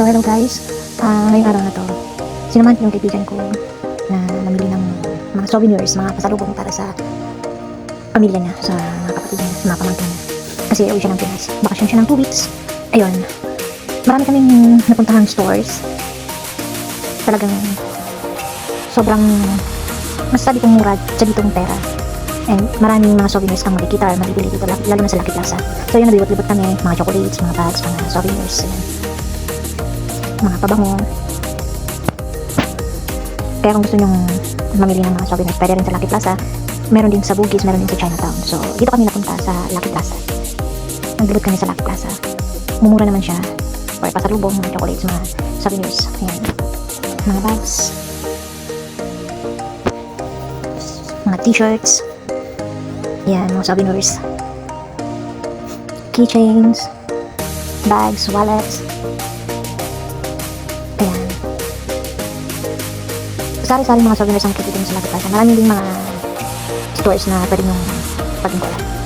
So hello guys, Ah, ngayong araw na to, sinamahan ko yung kaibigan ko na namili ng mga souvenirs, mga pasalubong para sa pamilya niya, sa mga kapatid niya, sa mga pamangkin niya. Kasi uwi siya ng Pinas. Bakasyon siya ng 2 weeks. Ayun, marami kaming napuntahan stores. Talagang sobrang masasabi kong mura sa ditong pera. And maraming mga souvenirs kang makikita or mabibili dito, lalo na sa Lucky Plaza. So yun, nabibot-libot kami, mga chocolates, mga bags, mga souvenirs, ayan. Mga pabango. Kaya kung gusto nyong mamili ng mga souvenirs, pwede rin sa Lucky Plaza. Meron din sa Bugis, meron din sa Chinatown. So, dito kami napunta sa Lucky Plaza. Naglibot kami sa Lucky Plaza. Mumura naman siya. Or pasalubong, mga chocolates, mga souvenirs. Ayan. Mga bags. Mga t-shirts. Yan, mga souvenirs. Keychains. Bags, wallets. Sari-sari mga souvenirs ang makikita nyo sa Lucky Plaza. Marami din mga stores na pwede nyo pagkukulan.